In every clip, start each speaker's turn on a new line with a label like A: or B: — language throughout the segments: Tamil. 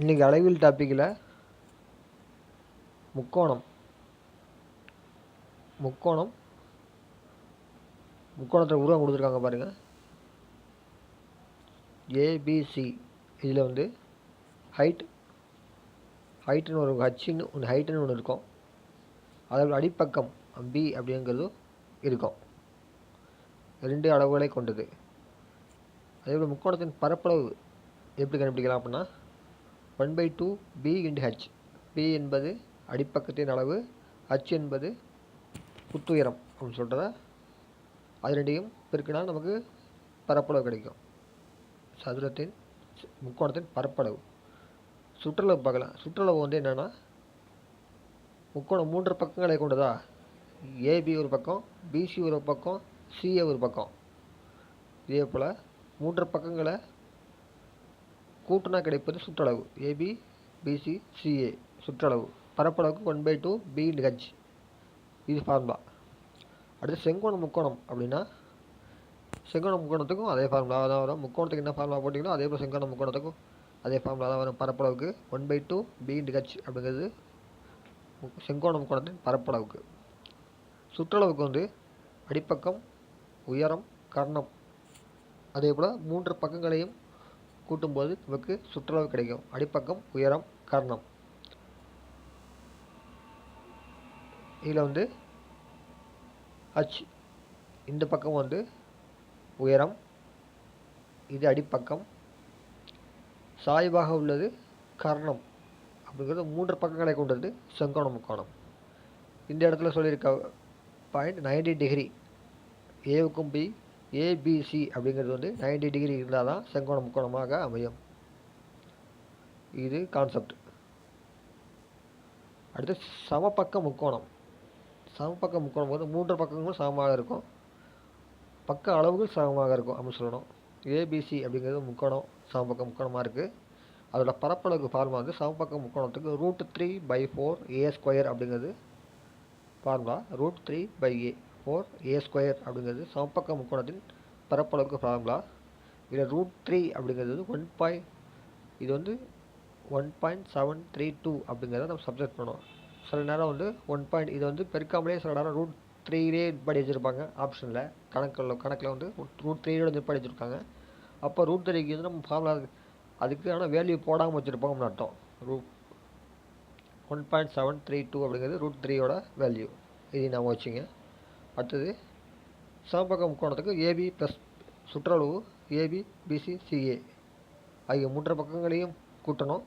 A: இன்றைக்கி அளவில் டாப்பிக்கில் முக்கோணம். முக்கோணம். முக்கோணத்தில் உருவம் கொடுத்துருக்காங்க பாருங்கள் ஏபிசி இதில் வந்து ஹைட் ஹைட்டுன்னு ஒரு ஹச்சின்னு ஒன்று ஹைட்டுன்னு ஒன்று இருக்கும். அதோட அடிப்பக்கம் பி அப்படிங்கிறது இருக்கும். ரெண்டு அளவுகளை கொண்டது. அதேபோல் முக்கோணத்தின் பரப்பளவு எப்படி கண்டுபிடிக்கலாம் அப்படின்னா one by two b into h b என்பது அடிப்பக்கத்தின் அளவு ஹச் என்பது குத்துயரம் அப்படின்னு சொல்கிறத அது ரெண்டையும் பெருக்கினால் நமக்கு பரப்பளவு கிடைக்கும். சதுரத்தின் முக்கோணத்தின் பரப்பளவு. சுற்றளவு பார்க்கலாம். சுற்றளவு வந்து என்னென்னா முக்கோணம் மூன்று பக்கங்களை கொண்டதா? ஏபி ஒரு பக்கம் பிசி ஒரு பக்கம் சிஏ ஒரு பக்கம். இதே போல் மூன்று பக்கங்களை கூட்டுனா கிடைப்பது சுற்றளவு. ஏபி பிசி சிஏ சுற்றளவு. பரப்பளவுக்கு one by two b h h இது ஃபார்முலா அடுத்து செங்கோண முக்கோணம் அப்படின்னா செங்கோண முக்கோணத்துக்கும் அதே ஃபார்முலா தான் வரும். முக்கோணத்துக்கு என்ன ஃபார்முலா போட்டிங்களோ அதே போல் செங்கோண முக்கோணத்துக்கும் அதே ஃபார்முலா தான் வரும். பரப்பளவுக்கு one by two b h அப்படிங்கிறது செங்கோண முக்கோணத்தின் பரப்பளவுக்கு. சுற்றளவுக்கு வந்து அடிப்பக்கம் உயரம் கர்ணம். அதே போல் மூன்று பக்கங்களையும் கூட்டும்போது நமக்கு சுற்றளவு கிடைக்கும். அடிப்பக்கம் உயரம் கர்ணம். இதில் வந்து ஹச் இந்த பக்கம் வந்து உயரம். இது அடிப்பக்கம். சாய்வாக உள்ளது கர்ணம். அப்படிங்கிறது மூன்று பக்கங்களை கொண்டது செங்கோண முக்கோணம். இந்த இடத்துல சொல்லியிருக்க பாயிண்ட் நைன்டி டிகிரி ஏவுக்கும் பி ஏபிசி அப்படிங்கிறது வந்து நைன்டி டிகிரி இருந்தால் தான் செங்கோண முக்கோணமாக அமையும். இது கான்செப்ட் அடுத்து சமபக்க முக்கோணம். சமபக்க முக்கோணம் வந்து மூன்று பக்கங்களும் சமமாக இருக்கும். பக்க அளவுகள் சமமாக இருக்கும் அப்படின்னு சொல்லணும். ஏபிசி அப்படிங்கிறது முக்கோணம் சமபக்க முக்கோணமாக இருக்குது அதோட பரப்பளவுக்கு ஃபார்முலா வந்து சமபக்க முக்கோணத்துக்கு root three by four a square அப்படிங்கிறது formula root three by a four a square அப்படிங்கிறது சமபக்க முக்கோணத்தின் பரப்பளவுக்கு ஃபார்முலா இதில் ரூட் த்ரீ அப்படிங்கிறது வந்து ஒன் பாயிண்ட் இது வந்து one point seven three two அப்படிங்கிறத நம்ம சப்ஜெக்ட் பண்ணுவோம் சில நேரம் வந்து ஒன் பாயிண்ட் இது வந்து பெருக்காமலே சில நேரம் ரூட் த்ரீலே படி வச்சுருப்பாங்க. ஆப்ஷனில் கணக்கில் கணக்கில் வந்து ரூட் த்ரீயோட நிற்பாடி வச்சுருக்காங்க. அப்போ ரூட் த்ரீக்கு வந்து நம்ம ஃபார்முலா அதுக்கு ஆனால் வேல்யூ போடாமல் வச்சுருப்போம்னு அர்த்தம். Root one point seven three two அப்படிங்கிறது ரூட் த்ரீயோட வேல்யூ இது நம்ம வச்சுங்க. அடுத்தது சமபக்க முக்கோணத்துக்கு ஏபி ப்ளஸ் சுற்றளவு ஏபி பிசி சிஏ ஆகிய மூன்று பக்கங்களையும் கூட்டணும்.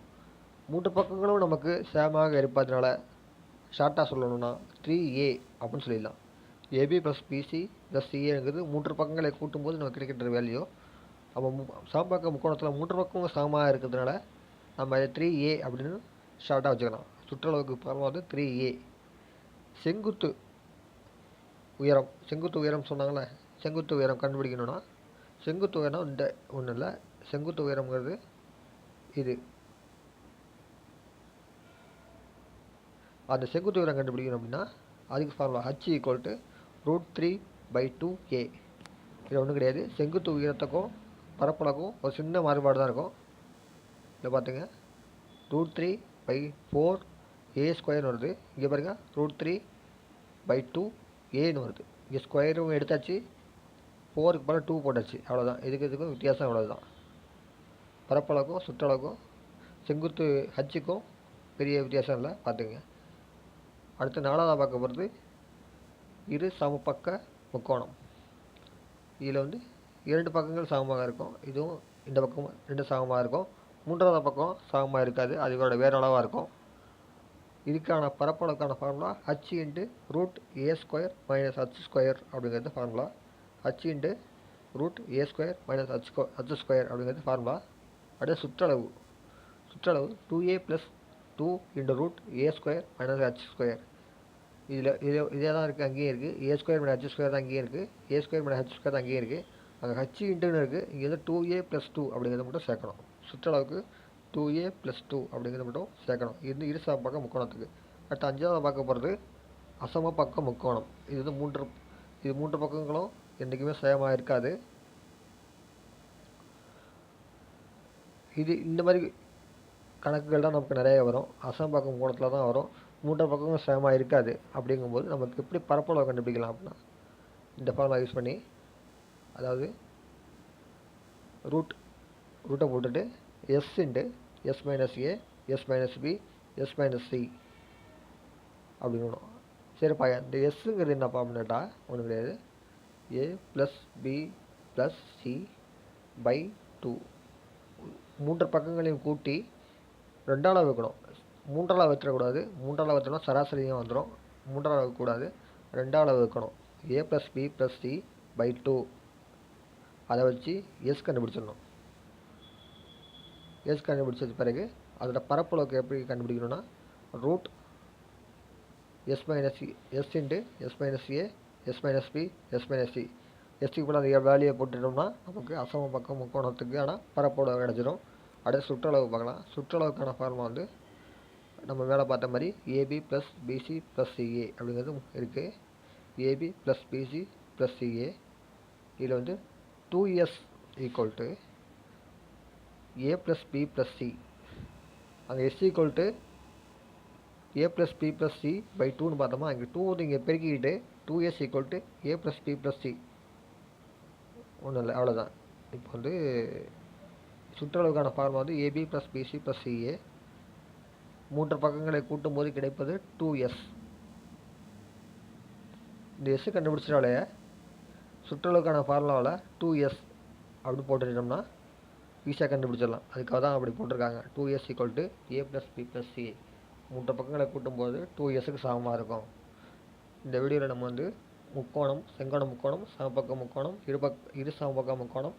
A: மூன்று பக்கங்களும் நமக்கு சேமாக இருப்பதனால ஷார்ட்டாக சொல்லணும்னா த்ரீ ஏ அப்படின்னு சொல்லிடலாம். ஏபி ப்ளஸ் பிசி ப்ளஸ் சிஏங்கிறது மூன்று பக்கங்களை கூட்டும்போது நமக்கு கிடைக்கிற வேல்யூ அப்போ சமபக்க முக்கோணத்தில் மூன்று பக்கமும் சமமாக இருக்கிறதுனால நம்ம த்ரீ ஏ அப்படின்னு ஷார்ட்டாக வச்சுக்கலாம். சுற்றளவுக்கு பரவ த்ரீ ஏ செங்குத்து உயரம் செங்குத்து உயரம் சொன்னாங்களே செங்குத்து உயரம் கண்டுபிடிக்கணும்னா செங்குத்து உயரம் இந்த ஒன்றும் இல்லை செங்குத்து உயரம்ங்கிறது இது. அந்த செங்குத்து உயரம் கண்டுபிடிக்கணும் அப்படின்னா அதுக்கு formula h equal to root three by two a இது ஒன்றும் கிடையாது. செங்குத்து உயரத்துக்கும் பரப்பளவுக்கும் ஒரு சின்ன மாறுபாடு தான் இருக்கும். இதை பார்த்துங்க root three by four a ஸ்கொயர்னு வருது. இங்கே பாருங்கள் ரூட் த்ரீ பை டூ ஏன்னு வருது. இங்கே ஸ்கொயரும் எடுத்தாச்சு. ஃபோருக்கு பதிலாக டூ போட்டாச்சு. அவ்வளோதான் இதுக்கு இதுக்கும் வித்தியாசம் அவ்வளோதான் பரப்பளவுக்கும் சுற்றளவுக்கும் செங்குத்து ஹச்சுக்கும் பெரிய வித்தியாசம் இல்லை. பார்த்துங்க அடுத்து நாலாவதாக பார்க்க போகிறது இரு சமபக்க முக்கோணம். இதில் வந்து இரண்டு பக்கங்கள் சமமாக இருக்கும். இதுவும் இந்த பக்கம் ரெண்டு சமமாக இருக்கும். மூன்றாவது பக்கம் சமமாக இருக்காது. அது இவரோட வேறு அளவாக இருக்கும். இதுக்கான பரப்பளவுக்கான formula h into root a square minus h square அப்படிங்கிறது formula h into root a square minus h h square அப்படிங்கிறது ஃபார்முலா அடுத்து சுற்றளவு. சுற்றளவு two a plus two into root a square minus h square இதில் இது இதே தான் இருக்குது அங்கேயும் இருக்குது a square minus h square தான் அங்கேயும் இருக்குது a square minus h square தான் அங்கேயும் இருக்குது அங்கே ஹச் இன்ட்டுன்னு இருக்குது இங்கே வந்து டூ ஏ ப்ளஸ் டூ அப்படிங்கிறத மட்டும் சேர்க்கணும். சுற்றளவுக்கு டூ ஏ ப்ளஸ் டூ அப்படிங்கிறத மட்டும் சேர்க்கணும். இது இருசா பக்கம் முக்கோணத்துக்கு. அடுத்து அஞ்சாவது பார்க்க போகிறது அசம பக்க முக்கோணம். இது வந்து மூன்று இது மூன்று பக்கங்களும் என்றைக்குமே சேமாக இருக்காது. இது இந்த மாதிரி கணக்குகள் தான் நமக்கு நிறைய வரும். அசம்பாக்கம் முக்கோணத்தில் தான் வரும். மூன்று பக்கமும் சேமாக இருக்காது அப்படிங்கும்போது நமக்கு எப்படி பரப்பளவு கண்டுபிடிக்கலாம் அப்படின்னா இந்த ஃபார்முலா யூஸ் பண்ணி அதாவது ரூட் ரூட்டை போட்டுட்டு s into s minus a s minus b s minus c அப்படின்னு வரும் சரிப்பா இந்த எஸ்ஸுங்கிறது என்னப்பா அப்படின்னா ஒன்றும் கிடையாது. A plus b plus c by two மூன்று பக்கங்களையும் கூட்டி ரெண்டாளாக வைக்கணும். மூன்றாளாக வச்சிடக்கூடாது மூன்றாளாக வச்சோம்னா சராசரியாக வந்துடும் மூன்றாளாக வைக்கக்கூடாது. ரெண்டாளாக வைக்கணும். A plus b plus c by two அதை வச்சு எஸ் கண்டுபிடிச்சிடணும். எஸ் கண்டுபிடிச்சது பிறகு அதோட பரப்பளவுக்கு எப்படி கண்டுபிடிக்கணும்னா root s minus s into s minus a s minus b s minus c எஸ்க்கு கூட அந்த வேலையை போட்டுட்டோம்னா நமக்கு அசம பக்கம் முக்கோணத்துக்கான பரப்பளவு கிடச்சிரும். அடுத்து சுற்றளவு பார்க்கலாம். சுற்றளவுக்கான ஃபார்முலா வந்து நம்ம மேலே பார்த்த மாதிரி AB plus BC plus CA அப்படிங்கிறது இருக்குது AB plus BC plus CA இதில் வந்து two s equal to a plus b plus c அங்கே s equal to a plus b plus c by டூன்னு பார்த்தோமா? இங்கே டூ வந்து இங்கே பெருக்கிக்கிட்டு two s equal to a plus b plus c ஒன்றும் இல்லை அவ்வளோதான் இப்போ வந்து சுற்றளவுக்கான ஃபார்முலா வந்து AB plus BC plus CA மூன்று பக்கங்களை கூட்டும் போது கிடைப்பது டூ எஸ் இந்த எஸ் கண்டுபிடிச்சிட்டாலே சுற்றளவுக்கான ஃபார்முலாவில் டூ எஸ் அப்படின்னு போட்டுட்டோம்னா ஈஸியாக கண்டுபிடிச்சிடலாம். அதுக்காக தான் அப்படி போட்டிருக்காங்க. Two s equal to a plus b plus c மூன்று பக்கங்களை கூட்டும்போது டூ எஸ்ஸுக்கு சமமாக இருக்கும். இந்த வீடியோவில் நம்ம வந்து முக்கோணம் செங்கோண முக்கோணம் சமபக்க முக்கோணம் இருபக் இரு சமபக்க முக்கோணம்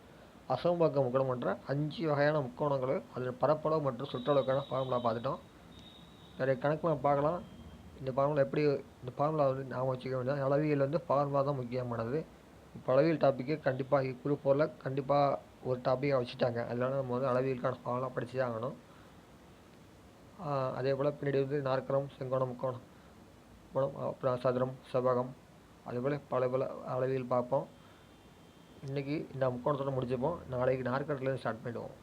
A: அசமபக்க முக்கோணம் என்ற அஞ்சு வகையான முக்கோணங்கள் அதில் பரப்பளவு மற்றும் சுற்றளவுக்கான ஃபார்முலா பார்த்துட்டோம். நிறைய கணக்கு நம்ம பார்க்கலாம். இந்த ஃபார்முலா எப்படி இந்த ஃபார்முலா வந்து ஞாபகம் வச்சுக்க வேண்டியது அளவியல் வந்து ஃபார்முலா தான் முக்கியமானது. இப்போ அளவியல் டாப்பிக்கு கண்டிப்பாக குரூப் ஃபோரில் கண்டிப்பாக ஒரு டாப்பிக்காக வச்சுட்டாங்க. அதனால நம்ம வந்து அளவியலுக்கான ஃபார்முலா படித்து தான் ஆகணும். அதே போல் பின்னாடி வந்து நாற்கரம் செங்கோணம் முக்கோணம் கோணம் அப்புறம் சதுரம் செவ்வகம் அதேபோல் பல பல அளவியல் பார்ப்போம். இன்றைக்கி இந்த முக்கோணத்தோடு முடிச்சுப்போம். நாளைக்கு நாற்கரத்துலேருந்து ஸ்டார்ட் பண்ணிவிடுவோம்